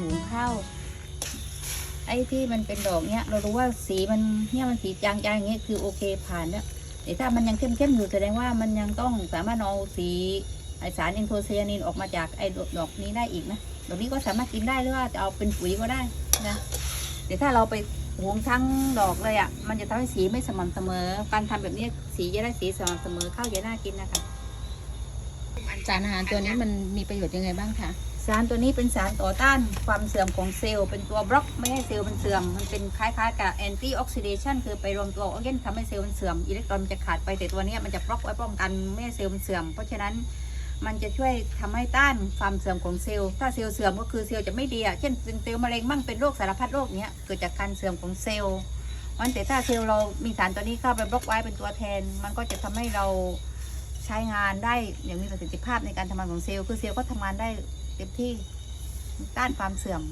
หัวเข่าไอ้ที่มันเป็นดอกเนี้ย เรารู้ว่าสีมันเนี่ยมันสีจางๆอย่างเงี้ยคือโอเคผ่านแล้วแต่ถ้ามันยังเข้มๆอยู่แสดงว่ามันยังต้องสามารถเอาสีไอสารอินโทไซยานินออกมาจากไอดอกนี้ได้อีกนะดอกนี้ก็สามารถกินได้หรือว่าจะเอาเป็นปุ๋ยก็ได้นะแต่ถ้าเราไปหวงทั้งดอกเลยอะมันจะทำให้สีไม่สม่ำเสมอ การทำแบบนี้สีจะได้สีสม่ำเสมอข้าวจะน่ากินนะคะ สารอาหารตัวนี้มันมีประโยชน์ยังไงบ้างคะ สารตัวนี้เป็นสารต่อต้านความเสื่อมของเซลล์ เป็นตัวบล็อกไม่ให้เซลล์มันเสื่อม มันเป็นคล้ายๆ กับแอนตี้ออกซิเดชันคือไปรวมตัวออกซิเจนทำให้เซลล์มันเสื่อม อิเล็กตรอนมันจะขาดไปแต่ตัวนี้มันจะบล็อกไว้ป้องกันไม่ให้เซลล์มันเสื่อม เพราะฉะนั้นมันจะช่วยทำให้ต้านความเสื่อมของเซลล์ ถ้าเซลล์เสื่อมก็คือเซลล์จะไม่ดีอะเช่นเซลล์มะเร็งมั่งเป็นโรคสารพัดโรคเนี้ยเกิดจากการเสื่อมของเซลล์วันแต่ถ้าเซลล์เรามีสารตัวนี้เข้าไปบล็อกไว้เป็นตัวแทน มันก็จะทำให้เรา ใช้งานได้อย่างมีประสิทธิภาพในการทำงานของเซลล์คือเซลล์ก็ทำงานได้เต็มที่ต้านความเสื่อม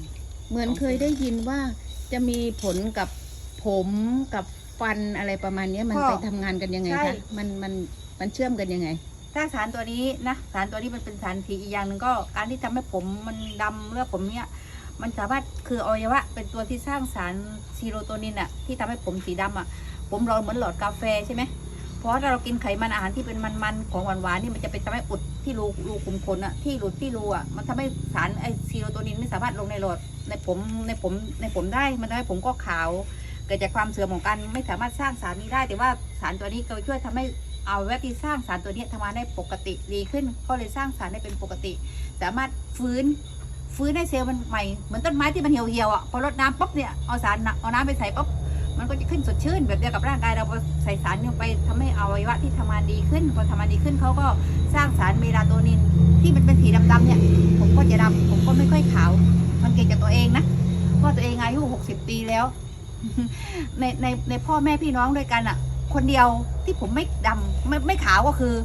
เหมือนเคยได้ยินว่าจะมีผลกับผมกับฟันอะไรประมาณเนี้ยมันก็ไปทำงานกันยังไงใช่ คะมันมันมันเชื่อมกันยังไง ถ้าสารตัวนี้นะสารตัวนี้มันเป็นสารสีอีกอย่างหนึ่งก็การที่ทำให้ผมมันดำเลือดผมเนี่ยมันสามารถคืออวัยวะ เป็นตัวที่สร้างสารซีโรโทนินอะที่ทำให้ผมสีดำอะผมเราเหมือนหลอดกาแฟใช่ไหม เพราะถ้าเรากินไขมันอาหารที่เป็นมันๆของหวานๆนี่มันจะเป็นทำให้อุดที่รูรูขุมขนอะที่หลุดที่รูอะมันทำให้สารไอซีโรโทนินไม่สามารถลงในหลอดในผมในผมในผมได้มันทำให้ผมก็ขาว เกิดจากความเสื่อมของการไม่สามารถสร้างสารนี้ได้ แต่ว่าสารตัวนี้ก็ช่วยทำให้เอาแวที่สร้างสารตัวนี้ทำงานได้ปกติดีขึ้นก็เลยสร้างสารได้เป็นปกติ สามารถฟื้นฟื้นให้เซลล์มันใหม่เหมือนต้นไม้ที่มันเหี่ยวเหี่ยวๆอะพอรดน้ำปุ๊บเนี่ยเอาสารเอาน้ำไปใส่ปุ๊บ มันก็จะขึ้นสดชื่น แบบเดียวกับร่างกายเราพอใส่สารลงไปทำให้อวัยวะที่ทำงานดีขึ้นพอทำงานดีขึ้นเขาก็สร้างสารเมลาโทนินที่มันเป็นสีดำๆเนี่ย ผมก็จะดำผมก็ไม่ค่อยขาวมันเกิดจากตัวเองนะเพราะตัวเองอายุหกสิบปีแล้ว ในในในพ่อแม่พี่น้องด้วยกันอะคนเดียวที่ผมไม่ดำไม่ไม่ขาวก็คือ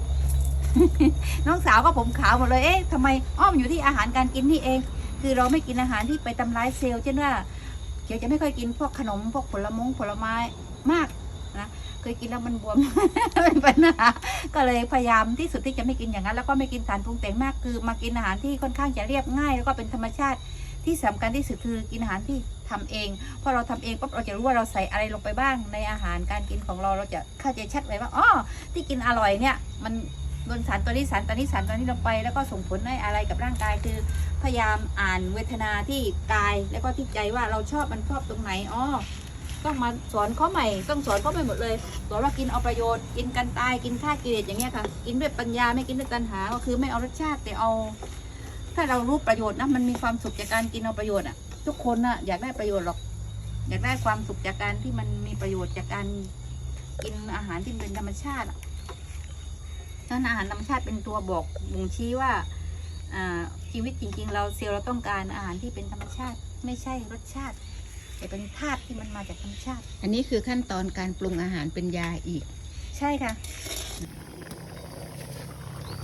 น้องสาวก็ผมขาวหมดเลยเอ๊ะทำไมอ้อมอยู่ที่อาหารการกินนี่เอง คือเราไม่กินอาหารที่ไปทำร้ายเซลล์เช่นว่า เดี๋ยวจะไม่ค่อยกินพวกขนมพวกผลมงผลไม้มากนะเคยกินแล้วมันบวมเป็นปัญหาก็เลยพยายามที่สุดที่จะไม่กินอย่างนั้น แล้วก็ไม่กินสารปรุงแต่งมากคือมากินอาหารที่ค่อนข้างจะเรียบง่าย แล้วก็เป็นธรรมชาติที่สำคัญที่สุดคือกินอาหารที่ทำเองพอเราทำเองปุ๊บเราจะรู้ว่าเราใส่อะไรลงไปบ้างในอาหารการกินของเราเราจะเข้าใจชัดเลยว่าอ๋อที่กินอร่อยเนี่ยมัน โดนสารตัวนี้สารตัวนี้สารตัวนี้ลงไป แล้วก็ส่งผลให้อะไรกับร่างกายคือพยายามอ่านเวทนาที่กายแล้วก็ที่ใจว่าเราชอบมันชอบตรงไหนอ๋อต้องมาสอนเขาใหม่ต้องสอนขาไปหม่หมดเลยสอนว่ากินเอาประโยชน์กินกันตายกินฆ่ากิเลสอย่างเงี้ยค่ะ กินด้วยปัญญาไม่กินด้วยตัณหาก็คือไม่เอารสชาติแต่เอา ถ้าเรารู้ประโยชน์นะมันมีความสุขจากการกินเอาประโยชน์อะ ทุกคนน่ะอยากได้ประโยชน์หรอก อยากได้ความสุขจากการที่มันมีประโยชน์จากการกินอาหารที่เป็นธรรมชาติ อะถ้าอาหารธรรมชาติเป็นตัวบอกบ่งชี้ว่าอ่าชีวิตจริง ๆ เราเซลล์เราต้องการอาหารที่เป็นธรรมชาติ ไม่ใช่รสชาติ แต่เป็นธาตุที่มันมาจากธรรมชาติ อันนี้คือขั้นตอนการปรุงอาหารเป็นยาอีก ใช่ค่ะ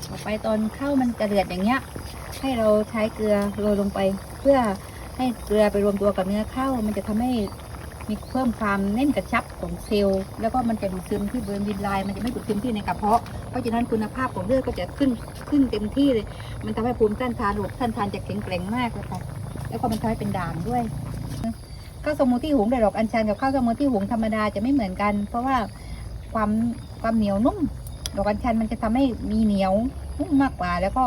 ต่อไปตอนข้าวมันจะเดือดอย่างเงี้ย ให้เราใช้เกลือโรยลงไป เพื่อให้เกลือไปรวมตัวกับเนื้อข้าวมันจะทำให้ มีเพิ่มความแน่นกระชับของเซลล์แล้วก็มันจะดูดซึมที่บริเวณดินไลายมันจะไม่ดูดซึมที่ในกระเพาะเพราะฉะนั้นคุณภาพของเลือดก็จะขึ้นขึ้นเต็มที่เลย มันทำให้ภูมิต้านทานระบบต้านทานจะแข็งแกร่งมากเลยค่ะแล้วก็มันทำให้เป็นด่างด้วยข้าวสมูที่หุงด้วยดอกอัญชันกับข้าวสมูที่หุงธรรมดาจะไม่เหมือนกัน เพราะว่าความความเหนียวนุ่ม ดอกอัญชันมันจะทำให้มีเหนียวนุ่มมากกว่า แล้วก็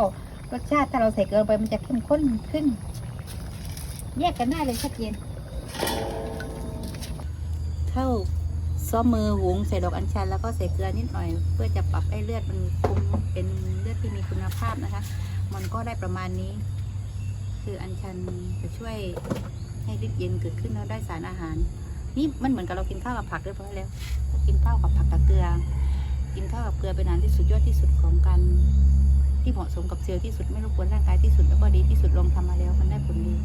รสชาติถ้าเราใส่เกลือไปมันจะเข้มข้นขึ้น แยกกันได้เลยชัดเจน ข้าซ้อมมือหุงใส่ดอกอัญชันแล้วก็ใส่เกลือนิดหน่อย เพื่อจะปรับให้เลือดมันคุมเป็นเลือดที่มีคุณภาพนะคะ มันก็ได้ประมาณนี้ คืออัญชันจะช่วยให้ฤทธิ์เย็นเกิดขึ้นแล้วได้สารอาหาร นี่มันเหมือนกับเรากินข้าวกับผักเรียบร้อยแล้วกินข้าวกับผักกับเกลือ กินข้าวกับเกลือเป็นอาหารที่สุดยอดที่สุดของการที่เหมาะสมกับเซลล์ที่สุดไม่รบกวนร่างกายที่สุดแล้วก็ดีที่สุดลองทำมาแล้วมันได้ผลดี